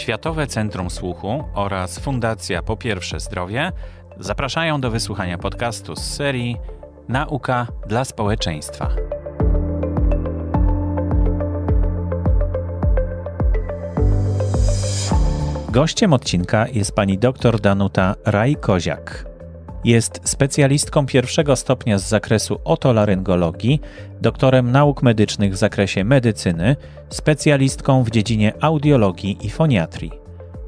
Światowe Centrum Słuchu oraz Fundacja Po Pierwsze Zdrowie zapraszają do wysłuchania podcastu z serii Nauka dla społeczeństwa. Gościem odcinka jest pani dr Danuta Raj-Koziak. Jest specjalistką pierwszego stopnia z zakresu otolaryngologii, doktorem nauk medycznych w zakresie medycyny, specjalistką w dziedzinie audiologii i foniatrii.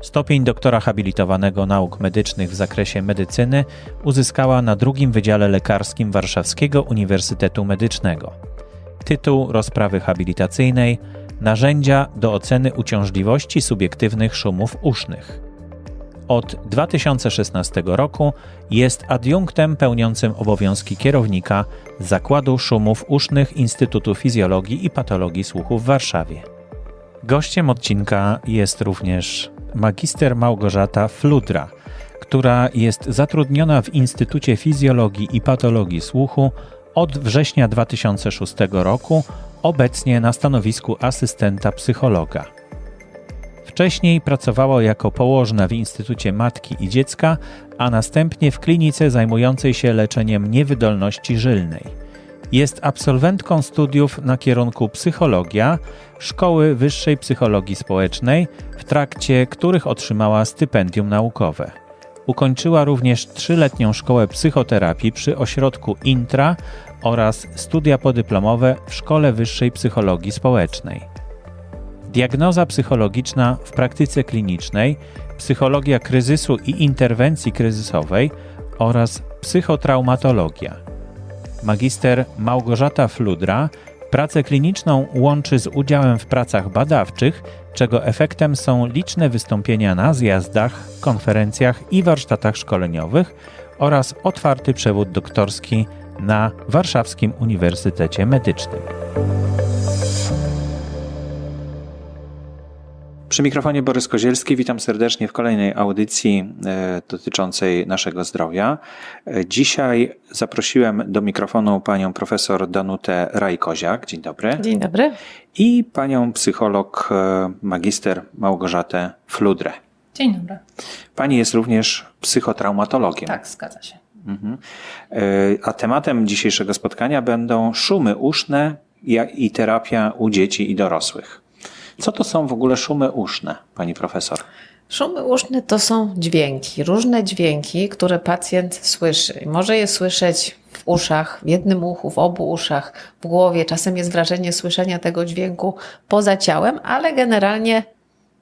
Stopień doktora habilitowanego nauk medycznych w zakresie medycyny uzyskała na drugim Wydziale Lekarskim Warszawskiego Uniwersytetu Medycznego. Tytuł rozprawy habilitacyjnej Narzędzia do oceny uciążliwości subiektywnych szumów usznych. Od 2016 roku jest adiunktem pełniącym obowiązki kierownika Zakładu Szumów Usznych Instytutu Fizjologii i Patologii Słuchu w Warszawie. Gościem odcinka jest również magister Małgorzata Fludra, która jest zatrudniona w Instytucie Fizjologii i Patologii Słuchu od września 2006 roku, obecnie na stanowisku asystenta psychologa. Wcześniej pracowała jako położna w Instytucie Matki i Dziecka, a następnie w klinice zajmującej się leczeniem niewydolności żylnej. Jest absolwentką studiów na kierunku psychologia Szkoły Wyższej Psychologii Społecznej, w trakcie których otrzymała stypendium naukowe. Ukończyła również trzyletnią szkołę psychoterapii przy ośrodku Intra oraz studia podyplomowe w Szkole Wyższej Psychologii Społecznej. Diagnoza psychologiczna w praktyce klinicznej, psychologia kryzysu i interwencji kryzysowej oraz psychotraumatologia. Magister Małgorzata Fludra pracę kliniczną łączy z udziałem w pracach badawczych, czego efektem są liczne wystąpienia na zjazdach, konferencjach i warsztatach szkoleniowych oraz otwarty przewód doktorski na Warszawskim Uniwersytecie Medycznym. Przy mikrofonie Borys Kozielski, witam serdecznie w kolejnej audycji e, dotyczącej naszego zdrowia. E, dzisiaj zaprosiłem do mikrofonu panią profesor Danutę Rajkoziak. Dzień dobry. Dzień dobry. I panią psycholog, e, magister Małgorzatę Fludrę. Dzień dobry. Pani jest również psychotraumatologiem. Tak, zgadza się. Mhm. A tematem dzisiejszego spotkania będą szumy uszne i terapia u dzieci i dorosłych. Co to są w ogóle szumy uszne, pani profesor? Szumy uszne to są dźwięki, różne dźwięki, które pacjent słyszy. Może je słyszeć w uszach, w jednym uchu, w obu uszach, w głowie. Czasem jest wrażenie słyszenia tego dźwięku poza ciałem, ale generalnie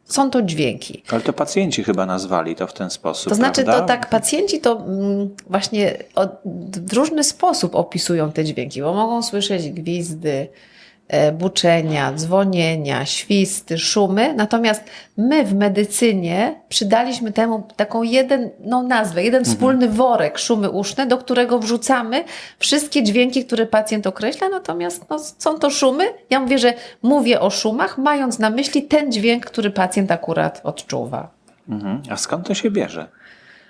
są to dźwięki. Ale to pacjenci chyba nazwali to w ten sposób. To znaczy, prawda? to tak, pacjenci to mm, właśnie w różny sposób opisują te dźwięki, bo mogą słyszeć gwizdy, buczenia, dzwonienia, świsty, szumy. Natomiast my w medycynie przydaliśmy temu taką jedną nazwę, jeden mhm. wspólny worek szumy uszne, do którego wrzucamy wszystkie dźwięki, które pacjent określa. Natomiast no, są to szumy. Ja mówię, że mówię o szumach, mając na myśli ten dźwięk, który pacjent akurat odczuwa. Mhm. A skąd to się bierze?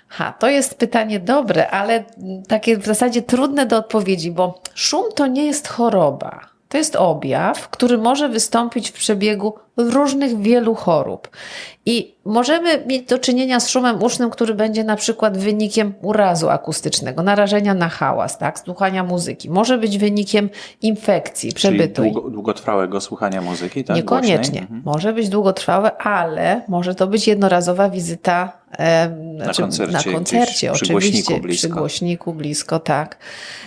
Ha, to jest pytanie dobre, ale takie w zasadzie trudne do odpowiedzi, bo szum to nie jest choroba. To jest objaw, który może wystąpić w przebiegu różnych wielu chorób. I możemy mieć do czynienia z szumem usznym, który będzie na przykład wynikiem urazu akustycznego, narażenia na hałas, tak, słuchania muzyki. Może być wynikiem infekcji przebytej. Czyli długo, długotrwałego słuchania muzyki, tak? Niekoniecznie. Mhm. Może być długotrwałe, ale może to być jednorazowa wizyta e, na znaczy, koncercie, na koncercie przy oczywiście, głośniku blisko. przy głośniku blisko, tak.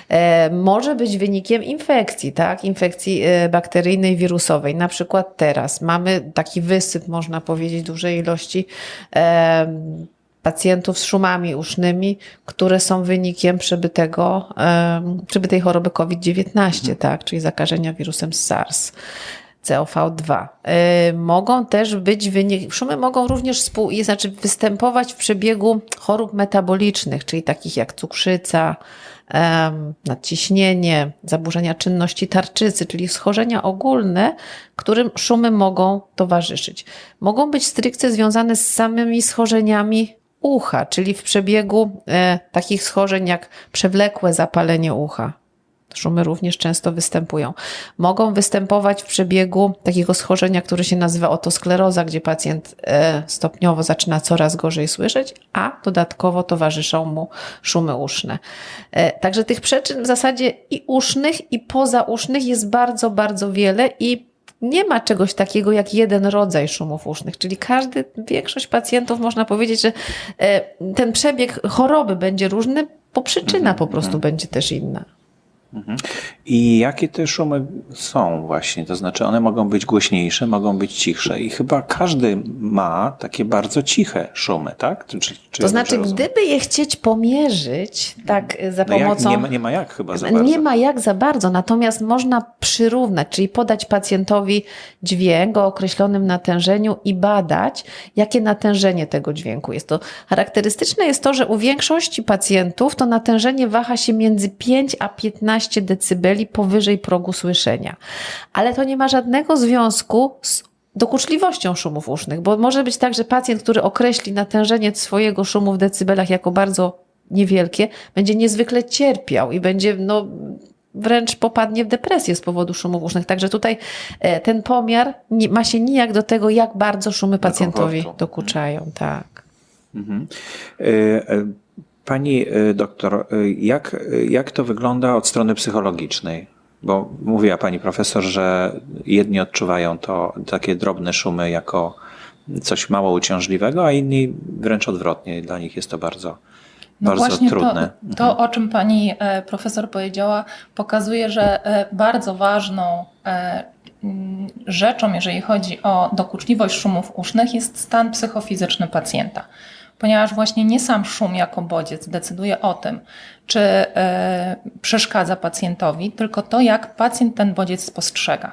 E, może być wynikiem infekcji, tak, infekcji e, bakteryjnej, wirusowej. Na przykład teraz mamy taki wysyp, można powiedzieć, dużej ilości pacjentów z szumami usznymi, które są wynikiem przebytego, przebytej choroby COVID-19, mhm. tak, czyli zakażenia wirusem SARS. COV2. Mogą też być wynik, szumy mogą również współ, znaczy występować w przebiegu chorób metabolicznych, czyli takich jak cukrzyca, nadciśnienie, zaburzenia czynności tarczycy, czyli schorzenia ogólne, którym szumy mogą towarzyszyć. Mogą być stricte związane z samymi schorzeniami ucha, czyli w przebiegu e, takich schorzeń jak przewlekłe zapalenie ucha. Szumy również często występują. Mogą występować w przebiegu takiego schorzenia, które się nazywa otoskleroza, gdzie pacjent e, stopniowo zaczyna coraz gorzej słyszeć, a dodatkowo towarzyszą mu szumy uszne. E, Także tych przyczyn w zasadzie i usznych, i pozausznych jest bardzo, bardzo wiele i nie ma czegoś takiego jak jeden rodzaj szumów usznych, czyli każdy, większość pacjentów można powiedzieć, że e, ten przebieg choroby będzie różny, bo przyczyna po prostu będzie też inna. I jakie te szumy są właśnie? To znaczy one mogą być głośniejsze, mogą być cichsze i chyba każdy ma takie bardzo ciche szumy, tak? Czy, czy, czy To ja znaczy, gdyby je chcieć pomierzyć, tak e, za no jak, pomocą. nie, ma, nie ma jak chyba za bardzo. Nie ma jak za bardzo, natomiast można przyrównać, czyli podać pacjentowi dźwięk o określonym natężeniu i badać, jakie natężenie tego dźwięku jest. To charakterystyczne jest to, że u większości pacjentów to natężenie waha się między 5 a 15 decybeli powyżej progu słyszenia. Ale to nie ma żadnego związku z dokuczliwością szumów usznych, bo może być tak, że pacjent, który określi natężenie swojego szumu w decybelach jako bardzo niewielkie, będzie niezwykle cierpiał i będzie no, wręcz popadnie w depresję z powodu szumów usznych. Także tutaj e, ten pomiar nie, ma się nijak do tego, jak bardzo szumy pacjentowi dokuczają. Tak. Mhm. Pani y, doktor, y, jak, y, jak to wygląda od strony psychologicznej? Bo mówiła pani profesor, że jedni odczuwają to takie drobne szumy jako coś mało uciążliwego, a inni wręcz odwrotnie. Dla nich jest to bardzo, No bardzo właśnie trudne. To, to, o czym pani e, profesor powiedziała, pokazuje, że e, bardzo ważną e, rzeczą, jeżeli chodzi o dokuczliwość szumów usznych, jest stan psychofizyczny pacjenta. Ponieważ właśnie nie sam szum jako bodziec decyduje o tym, czy e, przeszkadza pacjentowi, tylko to, jak pacjent ten bodziec spostrzega.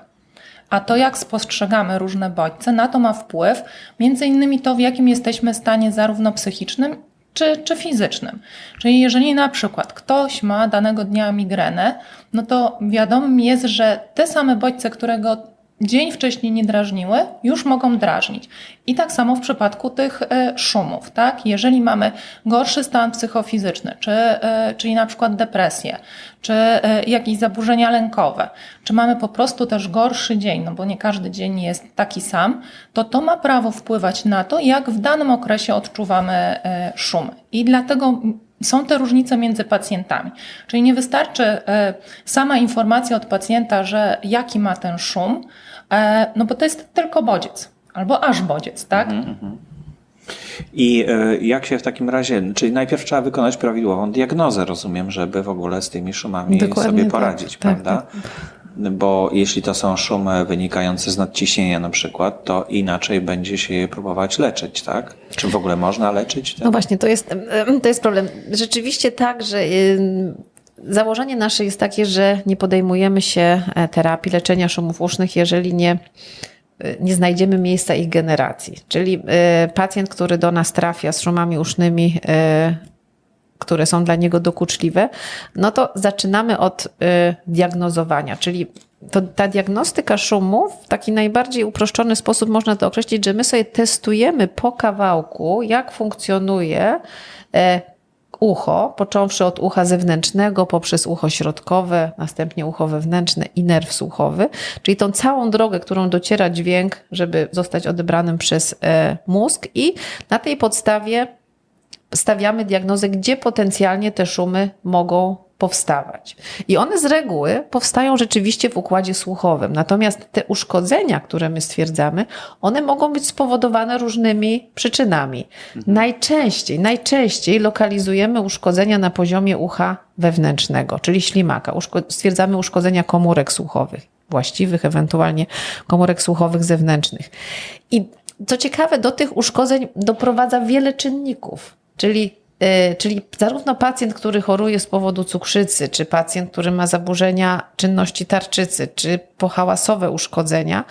A to, jak spostrzegamy różne bodźce, na to ma wpływ między innymi to, w jakim jesteśmy stanie zarówno psychicznym, czy, czy fizycznym. Czyli jeżeli na przykład ktoś ma danego dnia migrenę, no to wiadomym jest, że te same bodźce, które go dzień wcześniej nie drażniły, już mogą drażnić. I tak samo w przypadku tych e, szumów, tak? Jeżeli mamy gorszy stan psychofizyczny, czy, e, czyli na przykład depresję, czy e, jakieś zaburzenia lękowe, czy mamy po prostu też gorszy dzień, no bo nie każdy dzień jest taki sam, to to ma prawo wpływać na to, jak w danym okresie odczuwamy szumy. I dlatego są te różnice między pacjentami. Czyli nie wystarczy sama informacja od pacjenta, że jaki ma ten szum, no bo to jest tylko bodziec. Albo aż bodziec, tak? I e, jak się w takim razie, czyli najpierw trzeba wykonać prawidłową diagnozę, rozumiem, żeby w ogóle z tymi szumami Dokładnie sobie tak, poradzić, tak, prawda? Bo jeśli to są szumy wynikające z nadciśnienia na przykład, to inaczej będzie się je próbować leczyć, tak? Czy w ogóle można leczyć? No właśnie, to jest, to jest problem. Rzeczywiście tak, że założenie nasze jest takie, że nie podejmujemy się e, terapii leczenia szumów usznych, jeżeli nie, y, nie znajdziemy miejsca ich generacji. Czyli y, pacjent, który do nas trafia z szumami usznymi, które są dla niego dokuczliwe, no to zaczynamy od diagnozowania, czyli to, ta diagnostyka szumów w taki najbardziej uproszczony sposób można to określić, że my sobie testujemy po kawałku, jak funkcjonuje e, ucho, począwszy od ucha zewnętrznego, poprzez ucho środkowe, następnie ucho wewnętrzne i nerw słuchowy, czyli tą całą drogę, którą dociera dźwięk, żeby zostać odebranym przez e, mózg. I na tej podstawie stawiamy diagnozę, gdzie potencjalnie te szumy mogą powstawać. I one z reguły powstają rzeczywiście w układzie słuchowym. Natomiast te uszkodzenia, które my stwierdzamy, one mogą być spowodowane różnymi przyczynami. Najczęściej, najczęściej lokalizujemy uszkodzenia na poziomie ucha wewnętrznego, czyli ślimaka. Uszko- stwierdzamy uszkodzenia komórek słuchowych, właściwych, ewentualnie komórek słuchowych zewnętrznych. I co ciekawe, do tych uszkodzeń doprowadza wiele czynników, czyli, czyli zarówno pacjent, który choruje z powodu cukrzycy, czy pacjent, który ma zaburzenia czynności tarczycy, czy pohałasowe uszkodzenia,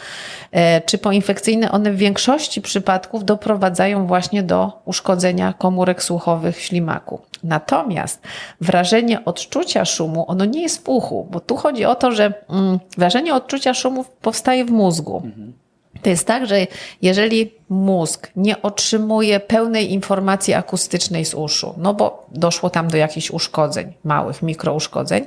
y, czy poinfekcyjne, one w większości przypadków doprowadzają właśnie do uszkodzenia komórek słuchowych ślimaku. Natomiast wrażenie odczucia szumu, ono nie jest w uchu, bo tu chodzi o to, że mm, wrażenie odczucia szumów powstaje w mózgu. To jest tak, że jeżeli mózg nie otrzymuje pełnej informacji akustycznej z uszu, no bo doszło tam do jakichś uszkodzeń, małych mikrouszkodzeń,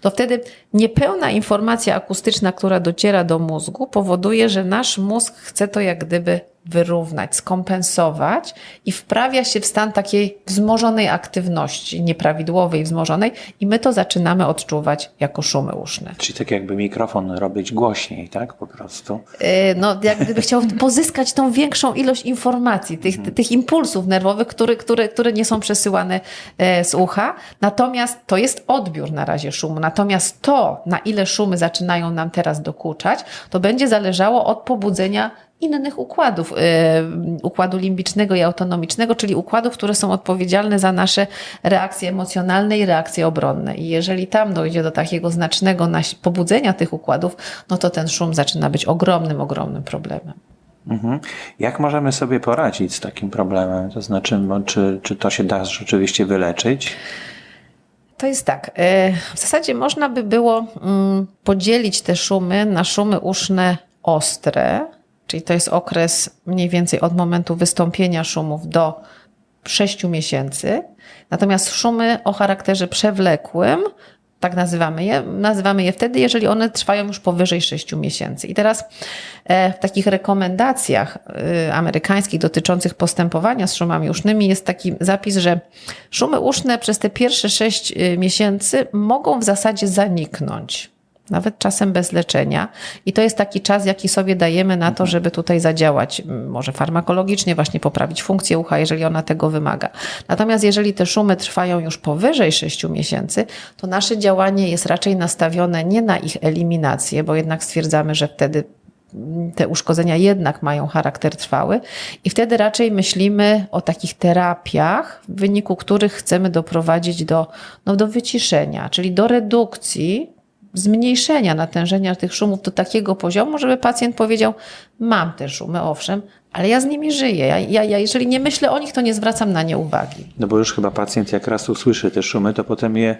to wtedy niepełna informacja akustyczna, która dociera do mózgu, powoduje, że nasz mózg chce to jak gdyby wyrównać, skompensować i wprawia się w stan takiej wzmożonej aktywności, nieprawidłowej, wzmożonej, i my to zaczynamy odczuwać jako szumy uszne. Czyli tak jakby mikrofon robić głośniej, tak? Po prostu. Yy, no, jak gdyby chciał pozyskać tą większą ilość informacji, tych, tych impulsów nerwowych, które, które, które nie są przesyłane e, z ucha. Natomiast to jest odbiór na razie szumu. Natomiast to, na ile szumy zaczynają nam teraz dokuczać, to będzie zależało od pobudzenia innych układów, e, układu limbicznego i autonomicznego, czyli układów, które są odpowiedzialne za nasze reakcje emocjonalne i reakcje obronne. I jeżeli tam dojdzie do takiego znacznego pobudzenia tych układów, no to ten szum zaczyna być ogromnym, ogromnym problemem. Mhm. Jak możemy sobie poradzić z takim problemem? To znaczy, czy, czy to się da rzeczywiście wyleczyć? To jest tak. e, W zasadzie można by było mm, podzielić te szumy na szumy uszne ostre, czyli to jest okres mniej więcej od momentu wystąpienia szumów do 6 miesięcy. Natomiast szumy o charakterze przewlekłym, tak nazywamy je, nazywamy je wtedy, jeżeli one trwają już powyżej 6 miesięcy. I teraz e, w takich rekomendacjach e, amerykańskich dotyczących postępowania z szumami usznymi jest taki zapis, że szumy uszne przez te pierwsze 6 e, miesięcy mogą w zasadzie zaniknąć. Nawet czasem bez leczenia. I to jest taki czas, jaki sobie dajemy na to, żeby tutaj zadziałać, może farmakologicznie, właśnie poprawić funkcję ucha, jeżeli ona tego wymaga. Natomiast jeżeli te szumy trwają już powyżej 6 miesięcy, to nasze działanie jest raczej nastawione nie na ich eliminację, bo jednak stwierdzamy, że wtedy te uszkodzenia jednak mają charakter trwały i wtedy raczej myślimy o takich terapiach, w wyniku których chcemy doprowadzić do, no, do wyciszenia, czyli do redukcji zmniejszenia natężenia tych szumów do takiego poziomu, żeby pacjent powiedział: Mam te szumy, owszem, ale ja z nimi żyję. Ja, ja, ja jeżeli nie myślę o nich, to nie zwracam na nie uwagi. No bo już chyba pacjent jak raz usłyszy te szumy, to potem je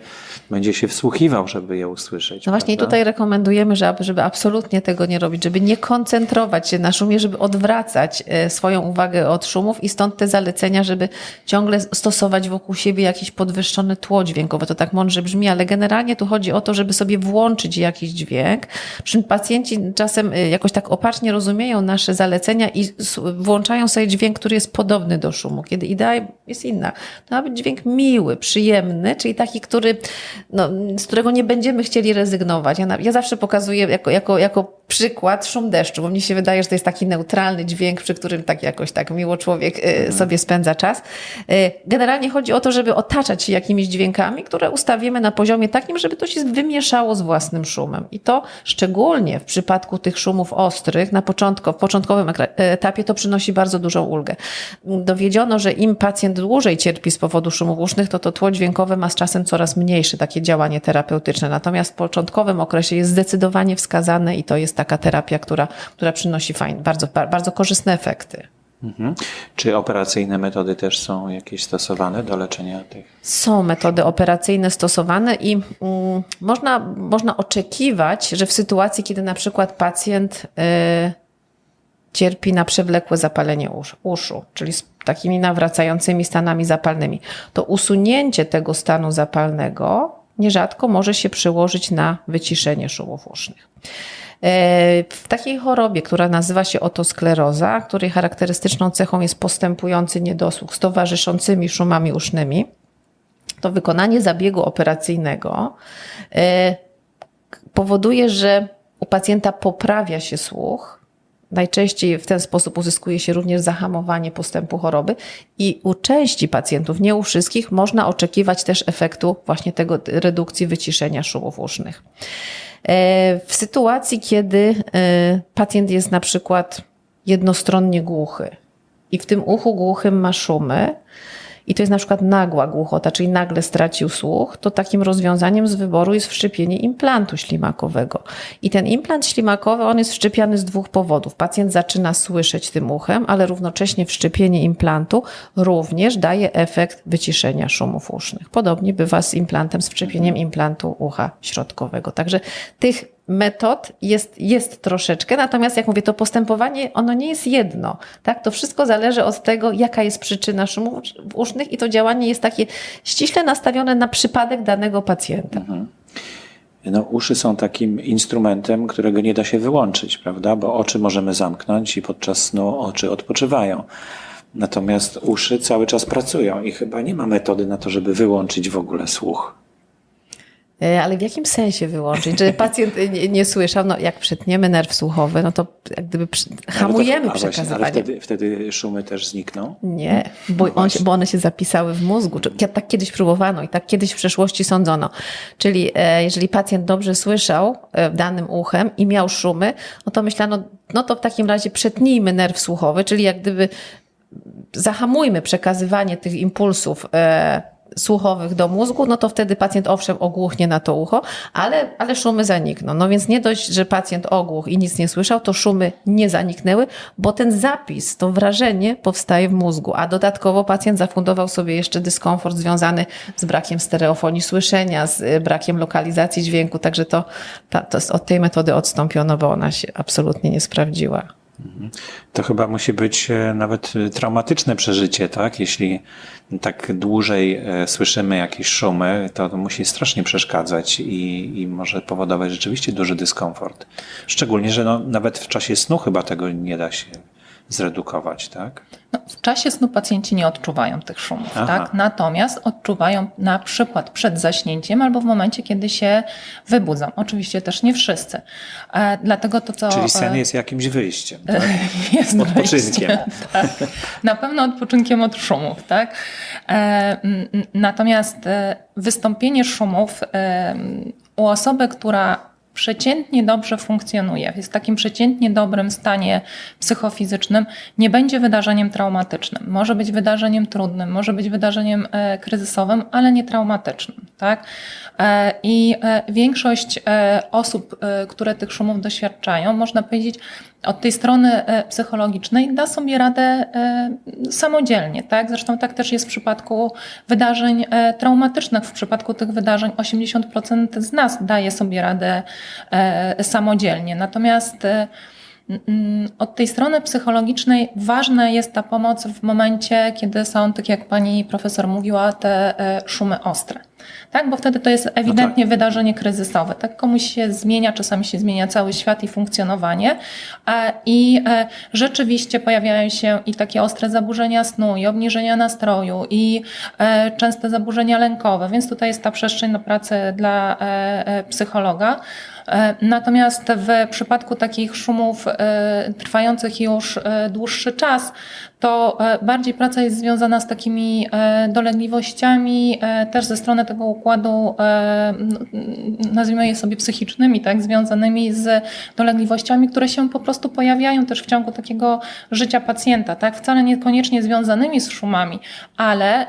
będzie się wsłuchiwał, żeby je usłyszeć. No właśnie i prawda? tutaj rekomendujemy, żeby, żeby absolutnie tego nie robić, żeby nie koncentrować się na szumie, żeby odwracać e, swoją uwagę od szumów i stąd te zalecenia, żeby ciągle stosować wokół siebie jakieś podwyższone tło dźwiękowe. To tak mądrze brzmi, ale generalnie tu chodzi o to, żeby sobie włączyć jakiś dźwięk. Przy czym pacjenci czasem e, jakoś tak opacznie rozumieją nasze zalecenia i włączają sobie dźwięk, który jest podobny do szumu, kiedy idea jest inna. To ma być dźwięk miły, przyjemny, czyli taki, który, no, z którego nie będziemy chcieli rezygnować. Ja, na, ja zawsze pokazuję jako, jako, jako przykład szum deszczu, bo mnie się wydaje, że to jest taki neutralny dźwięk, przy którym tak jakoś tak miło człowiek e, sobie spędza czas. E, Generalnie chodzi o to, żeby otaczać się jakimiś dźwiękami, które ustawimy na poziomie takim, żeby to się wymieszało z własnym szumem. I to szczególnie w przypadku tych szumów ostrych, na początku, w początkowym ekra- etapie to przynosi bardzo dużą ulgę. Dowiedziono, że im pacjent dłużej cierpi z powodu szumów usznych, to to tło dźwiękowe ma z czasem coraz mniejsze takie działanie terapeutyczne. Natomiast w początkowym okresie jest zdecydowanie wskazane i to jest taka terapia, która, która przynosi fajne, bardzo, bardzo korzystne efekty. Mhm. Czy operacyjne metody też są jakieś stosowane do leczenia tych? Są metody operacyjne stosowane i mm, można, można oczekiwać, że w sytuacji, kiedy na przykład pacjent y, cierpi na przewlekłe zapalenie usz, uszu, czyli z takimi nawracającymi stanami zapalnymi, to usunięcie tego stanu zapalnego nierzadko może się przełożyć na wyciszenie szumów usznych. E, W takiej chorobie, która nazywa się otoskleroza, której charakterystyczną cechą jest postępujący niedosłuch z towarzyszącymi szumami usznymi, to wykonanie zabiegu operacyjnego e, powoduje, że u pacjenta poprawia się słuch. Najczęściej w ten sposób uzyskuje się również zahamowanie postępu choroby i u części pacjentów, nie u wszystkich, można oczekiwać też efektu właśnie tego redukcji wyciszenia szumów usznych. E, W sytuacji, kiedy e, pacjent jest na przykład jednostronnie głuchy i w tym uchu głuchym ma szumy, i to jest na przykład nagła głuchota, czyli nagle stracił słuch, to takim rozwiązaniem z wyboru jest wszczepienie implantu ślimakowego. I ten implant ślimakowy, on jest wszczepiany z dwóch powodów. Pacjent zaczyna słyszeć tym uchem, ale równocześnie wszczepienie implantu również daje efekt wyciszenia szumów usznych. Podobnie bywa z implantem, z wszczepieniem implantu ucha środkowego. Także tych metod jest, jest troszeczkę, natomiast jak mówię, to postępowanie, ono nie jest jedno, tak? To wszystko zależy od tego, jaka jest przyczyna szumów usznych i to działanie jest takie ściśle nastawione na przypadek danego pacjenta. No, uszy są takim instrumentem, którego nie da się wyłączyć, prawda? Bo oczy możemy zamknąć i podczas snu oczy odpoczywają. Natomiast uszy cały czas pracują i chyba nie ma metody na to, żeby wyłączyć w ogóle słuch. E, Ale w jakim sensie wyłączyć? Że pacjent nie, nie słyszał, no jak przytniemy nerw słuchowy, no to jak gdyby przy, hamujemy ale to, a właśnie, przekazywanie. Ale wtedy, wtedy szumy też znikną? Nie, bo, on się, bo one się zapisały w mózgu. Czy- Tak kiedyś próbowano i tak kiedyś w przeszłości sądzono. Czyli e, jeżeli pacjent dobrze słyszał e, danym uchem i miał szumy, no to myślano, no to w takim razie przetnijmy nerw słuchowy, czyli jak gdyby zahamujmy przekazywanie tych impulsów słuchowych do mózgu, no to wtedy pacjent owszem ogłuchnie na to ucho, ale, ale szumy zanikną. No więc nie dość, że pacjent ogłuch i nic nie słyszał, to szumy nie zaniknęły, bo ten zapis, to wrażenie powstaje w mózgu, a dodatkowo pacjent zafundował sobie jeszcze dyskomfort związany z brakiem stereofonii słyszenia, z e, brakiem lokalizacji dźwięku, także to, ta, to od tej metody odstąpiono, bo ona się absolutnie nie sprawdziła. To chyba musi być e, nawet e, traumatyczne przeżycie, tak? Jeśli tak dłużej e, słyszymy jakieś szumy, to to musi strasznie przeszkadzać i, i może powodować rzeczywiście duży dyskomfort. Szczególnie, że no, nawet w czasie snu chyba tego nie da się zredukować, tak? No, w czasie snu pacjenci nie odczuwają tych szumów, Aha. tak? natomiast odczuwają na przykład przed zaśnięciem albo w momencie, kiedy się wybudzą. Oczywiście też nie wszyscy. E, dlatego to, co. Czyli sen e, jest jakimś wyjściem, tak? jest Odpoczynkiem. Tak. Na pewno odpoczynkiem od szumów, tak? E, Natomiast e, wystąpienie szumów e, u osoby, która przeciętnie dobrze funkcjonuje, jest w takim przeciętnie dobrym stanie psychofizycznym, nie będzie wydarzeniem traumatycznym. Może być wydarzeniem trudnym, może być wydarzeniem e, kryzysowym, ale nie traumatycznym, tak? E, I e, większość osób, które tych szumów doświadczają, można powiedzieć, od tej strony psychologicznej da sobie radę samodzielnie, tak? Zresztą tak też jest w przypadku wydarzeń traumatycznych. W przypadku tych wydarzeń 80% z nas daje sobie radę samodzielnie. Natomiast e, mm, od tej strony psychologicznej ważna jest ta pomoc w momencie, kiedy są, tak jak pani profesor mówiła, te e, szumy ostre. Tak, bo wtedy to jest ewidentnie wydarzenie kryzysowe. Tak, komuś się zmienia, czasami się zmienia cały świat i funkcjonowanie. I e, rzeczywiście pojawiają się i takie ostre zaburzenia snu, i obniżenia nastroju, i e, częste zaburzenia lękowe, więc tutaj jest ta przestrzeń na pracę dla e, psychologa. Natomiast w przypadku takich szumów trwających już dłuższy czas, to e, bardziej praca jest związana z takimi e, dolegliwościami e, też ze strony tego układu, nazwijmy je sobie psychicznymi, tak, związanymi z dolegliwościami, które się po prostu pojawiają też w ciągu takiego życia pacjenta, tak, wcale niekoniecznie związanymi z szumami, ale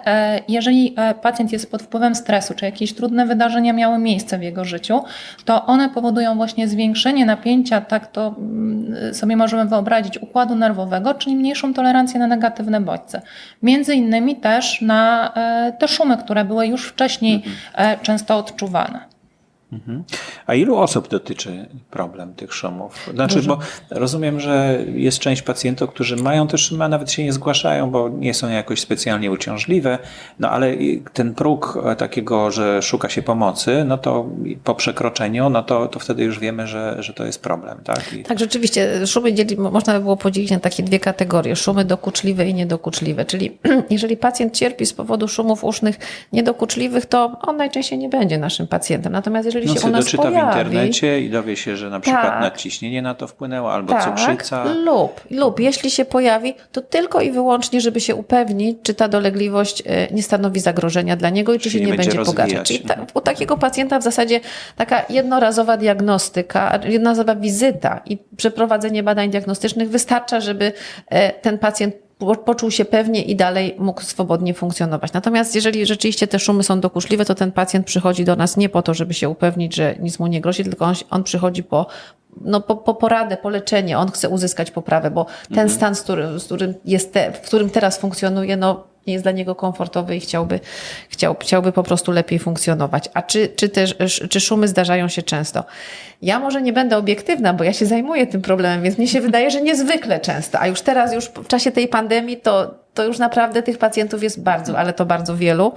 jeżeli pacjent jest pod wpływem stresu, czy jakieś trudne wydarzenia miały miejsce w jego życiu, to one powodują właśnie zwiększenie napięcia, tak to mm, sobie możemy wyobrazić, układu nerwowego, czyli mniejszą tolerancję na negatywne bodźce. Między innymi też na e, te szumy, które były już wcześniej e, często odczuwane. A ilu osób dotyczy problem tych szumów? Znaczy, bo rozumiem, że jest część pacjentów, którzy mają te szumy, a nawet się nie zgłaszają, bo nie są jakoś specjalnie uciążliwe, no ale ten próg e, takiego, że szuka się pomocy, no to po przekroczeniu, no to, to wtedy już wiemy, że, że to jest problem, tak? I Tak, rzeczywiście. Szumy dzieli, można by było podzielić na takie dwie kategorie. Szumy dokuczliwe i niedokuczliwe. Czyli jeżeli pacjent cierpi z powodu szumów usznych niedokuczliwych, to on najczęściej nie będzie naszym pacjentem. Natomiast jeżeli no się u nas doczyta pojawi, w internecie i dowie się, że na przykład Tak. nadciśnienie na to wpłynęło, albo tak, cukrzyca. lub, lub jeśli się pojawi, to tylko i wyłącznie, żeby się upewnić, czy ta dolegliwość e, nie stanowi zagrożenia dla niego i czy się nie nie będzie będzie pogarszać. Czyli ta, Mhm. u takiego pacjenta w zasadzie taka jednorazowa diagnostyka, jednorazowa wizyta i przeprowadzenie badań diagnostycznych wystarcza, żeby e, ten pacjent poczuł się pewnie i dalej mógł swobodnie funkcjonować. Natomiast jeżeli rzeczywiście te szumy są dokuczliwe, to ten pacjent przychodzi do nas nie po to, żeby się upewnić, że nic mu nie grozi, tylko on, on przychodzi po, no, po, po poradę, po leczenie. On chce uzyskać poprawę, bo ten stan, z którym, z którym jest te, w którym teraz funkcjonuje, no nie jest dla niego komfortowy i chciałby, chciał, chciałby po prostu lepiej funkcjonować. A czy, czy też czy szumy zdarzają się często? Ja może nie będę obiektywna, bo ja się zajmuję tym problemem, więc mi się wydaje, że niezwykle często. A już teraz, już w czasie tej pandemii, to to już naprawdę tych pacjentów jest bardzo, ale to bardzo wielu.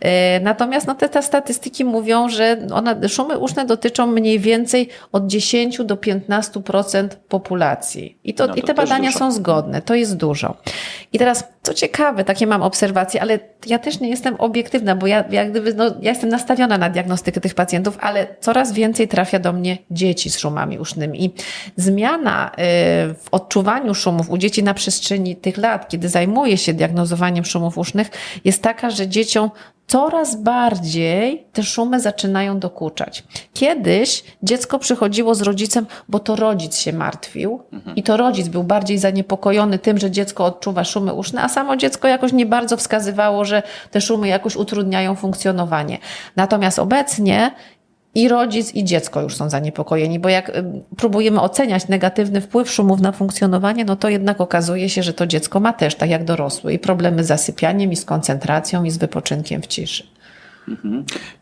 E, Natomiast no, te, te statystyki mówią, że one, szumy uszne dotyczą mniej więcej od 10 do 15% populacji. I, to, No i to te też badania dużo. są zgodne, to jest dużo. I teraz, co ciekawe, takie mam obserwacje, ale ja też nie jestem obiektywna, bo ja, jak gdyby, no, ja jestem nastawiona na diagnostykę tych pacjentów, ale coraz więcej trafia do mnie dzieci z szumami usznymi. I zmiana y, w odczuwaniu szumów u dzieci na przestrzeni tych lat, kiedy zajmuję się diagnozowaniem szumów usznych, jest taka, że dzieciom coraz bardziej te szumy zaczynają dokuczać. Kiedyś dziecko przychodziło z rodzicem, bo to rodzic się martwił i to rodzic był bardziej zaniepokojony tym, że dziecko odczuwa szumy uszne, a samo dziecko jakoś nie bardzo wskazywało, że te szumy jakoś utrudniają funkcjonowanie. Natomiast obecnie i rodzic, i dziecko już są zaniepokojeni, bo jak próbujemy oceniać negatywny wpływ szumów na funkcjonowanie, no to jednak okazuje się, że to dziecko ma też, tak jak dorosły, i problemy z zasypianiem, i z koncentracją, i z wypoczynkiem w ciszy.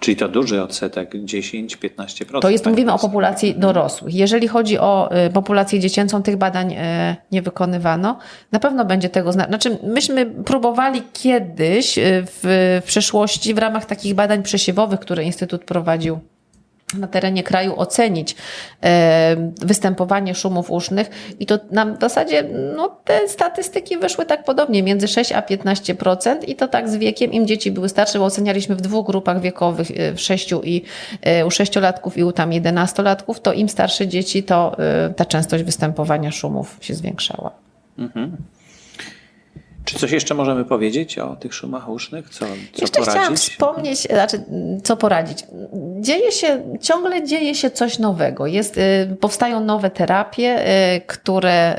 Czyli to duży odsetek, 10-15%. To jest, pani mówimy o populacji dorosłych. Jeżeli chodzi o y, populację dziecięcą, tych badań y, nie wykonywano. Na pewno będzie tego zna- Znaczy, myśmy próbowali kiedyś y, w, w przeszłości w ramach takich badań przesiewowych, które Instytut prowadził na terenie kraju ocenić e, występowanie szumów usznych. I to nam w zasadzie no, te statystyki wyszły tak podobnie, między 6 a 15% i to tak z wiekiem, im dzieci były starsze, bo ocenialiśmy w dwóch grupach wiekowych, e, w sześciu i e, u sześciolatków i u tam jedenastolatków, to im starsze dzieci, to ta częstość występowania szumów się zwiększała. Czy coś jeszcze możemy powiedzieć o tych szumach usznych? Co, co Jeszcze chciałam poradzić? wspomnieć, znaczy, co poradzić. Dzieje się, ciągle dzieje się coś nowego. Jest, y, powstają nowe terapie, y, które,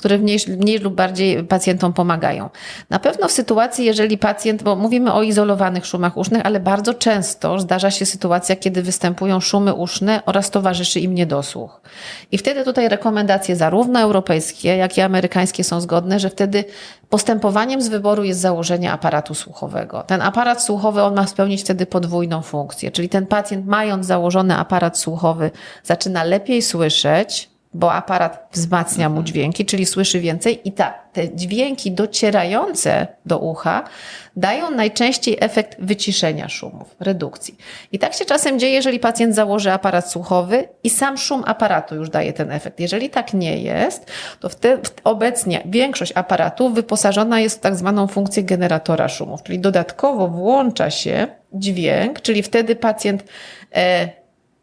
które mniej, mniej lub bardziej pacjentom pomagają. Na pewno w sytuacji, jeżeli pacjent, bo mówimy o izolowanych szumach usznych, ale bardzo często zdarza się sytuacja, kiedy występują szumy uszne oraz towarzyszy im niedosłuch. I wtedy tutaj rekomendacje zarówno europejskie, jak i amerykańskie są zgodne, że wtedy postępowaniem z wyboru jest założenie aparatu słuchowego. Ten aparat słuchowy, on ma spełnić wtedy podwójną funkcję, czyli ten pacjent mając założony aparat słuchowy zaczyna lepiej słyszeć, bo aparat wzmacnia mu dźwięki, czyli słyszy więcej i ta, te dźwięki docierające do ucha dają najczęściej efekt wyciszenia szumów, redukcji. I tak się czasem dzieje, jeżeli pacjent założy aparat słuchowy i sam szum aparatu już daje ten efekt. Jeżeli tak nie jest, to wtedy, obecnie większość aparatów wyposażona jest w tak zwaną funkcję generatora szumów, czyli dodatkowo włącza się dźwięk, czyli wtedy pacjent e,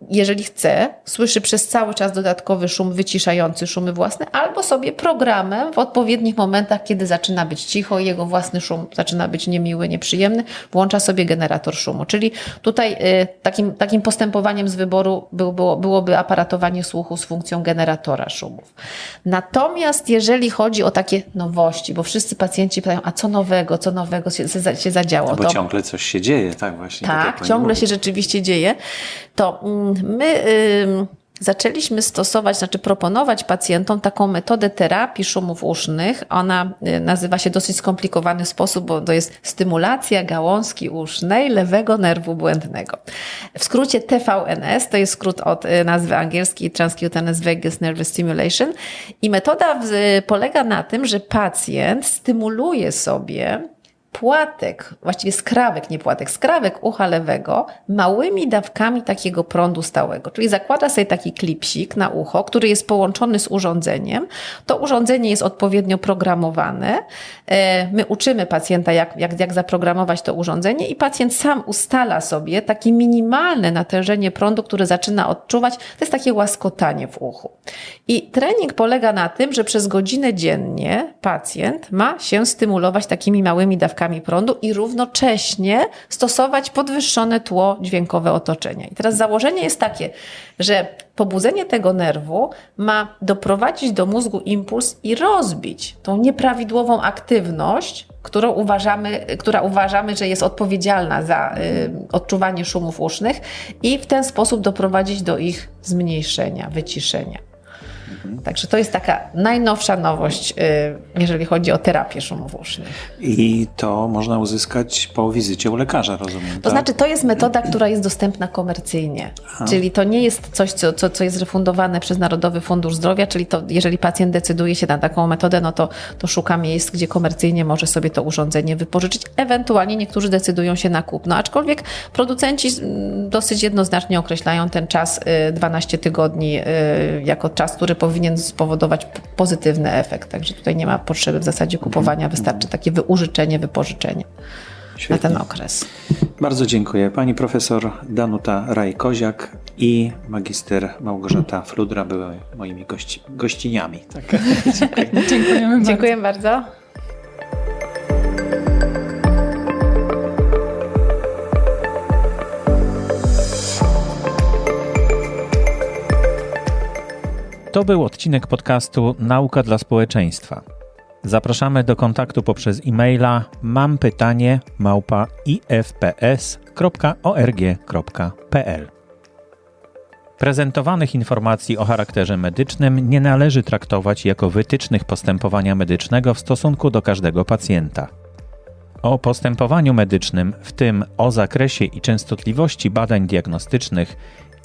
jeżeli chce, słyszy przez cały czas dodatkowy szum wyciszający szumy własne, albo sobie programem w odpowiednich momentach, kiedy zaczyna być cicho, jego własny szum zaczyna być niemiły, nieprzyjemny, włącza sobie generator szumu. Czyli tutaj y, takim, takim postępowaniem z wyboru był, było, byłoby aparatowanie słuchu z funkcją generatora szumów. Natomiast jeżeli chodzi o takie nowości, bo wszyscy pacjenci pytają, a co nowego, co nowego się, się zadziało? No Bo to ciągle coś się dzieje, tak właśnie. tak, pani ciągle mówi. się rzeczywiście dzieje, to mm, my zaczęliśmy stosować, znaczy proponować pacjentom taką metodę terapii szumów usznych. Ona y, nazywa się dosyć skomplikowany sposób, bo to jest stymulacja gałązki usznej lewego nerwu błędnego. W skrócie TVNS, to jest skrót od y, nazwy angielskiej Transcutaneous Vagus Nerve Stimulation. I metoda w- polega na tym, że pacjent stymuluje sobie płatek, właściwie skrawek, nie płatek, skrawek ucha lewego małymi dawkami takiego prądu stałego. Czyli zakłada sobie taki klipsik na ucho, który jest połączony z urządzeniem. To urządzenie jest odpowiednio programowane. E, My uczymy pacjenta, jak, jak, jak zaprogramować to urządzenie i pacjent sam ustala sobie takie minimalne natężenie prądu, które zaczyna odczuwać. To jest takie łaskotanie w uchu. I trening polega na tym, że przez godzinę dziennie pacjent ma się stymulować takimi małymi dawkami prądu i równocześnie stosować podwyższone tło dźwiękowe otoczenia. I teraz założenie jest takie, że pobudzenie tego nerwu ma doprowadzić do mózgu impuls i rozbić tą nieprawidłową aktywność, którą uważamy, która uważamy, że jest odpowiedzialna za y, odczuwanie szumów usznych i w ten sposób doprowadzić do ich zmniejszenia, wyciszenia. Także to jest taka najnowsza nowość, y, jeżeli chodzi o terapię szumów usznych. I to można uzyskać po wizycie u lekarza, rozumiem. To tak? znaczy, to jest metoda, która jest dostępna komercyjnie. Czyli to nie jest coś, co, co, co jest refundowane przez Narodowy Fundusz Zdrowia, czyli to, jeżeli pacjent decyduje się na taką metodę, no to, to szuka miejsc, gdzie komercyjnie może sobie to urządzenie wypożyczyć. Ewentualnie niektórzy decydują się na kupno, aczkolwiek producenci mm, dosyć jednoznacznie określają ten czas y, 12 tygodni y, jako czas, który powinien spowodować p- pozytywny efekt. Także tutaj nie ma potrzeby w zasadzie kupowania, wystarczy takie wyużyczenie, wypożyczenie na Świetnie. ten okres. Bardzo dziękuję. Pani profesor Danuta Raj-Koziak i magister Małgorzata Fludra były moimi gości, gościniami. Tak. Dziękuję. Dziękujemy bardzo. Dziękuję bardzo. To był odcinek podcastu Nauka dla społeczeństwa. Zapraszamy do kontaktu poprzez e-maila mam. Prezentowanych informacji o charakterze medycznym nie należy traktować jako wytycznych postępowania medycznego w stosunku do każdego pacjenta. O postępowaniu medycznym, w tym o zakresie i częstotliwości badań diagnostycznych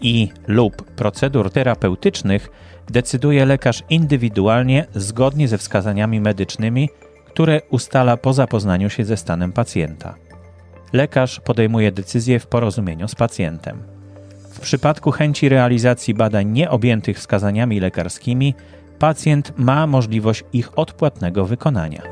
i lub procedur terapeutycznych, decyduje lekarz indywidualnie zgodnie ze wskazaniami medycznymi, które ustala po zapoznaniu się ze stanem pacjenta. Lekarz podejmuje decyzję w porozumieniu z pacjentem. W przypadku chęci realizacji badań nieobjętych wskazaniami lekarskimi, pacjent ma możliwość ich odpłatnego wykonania.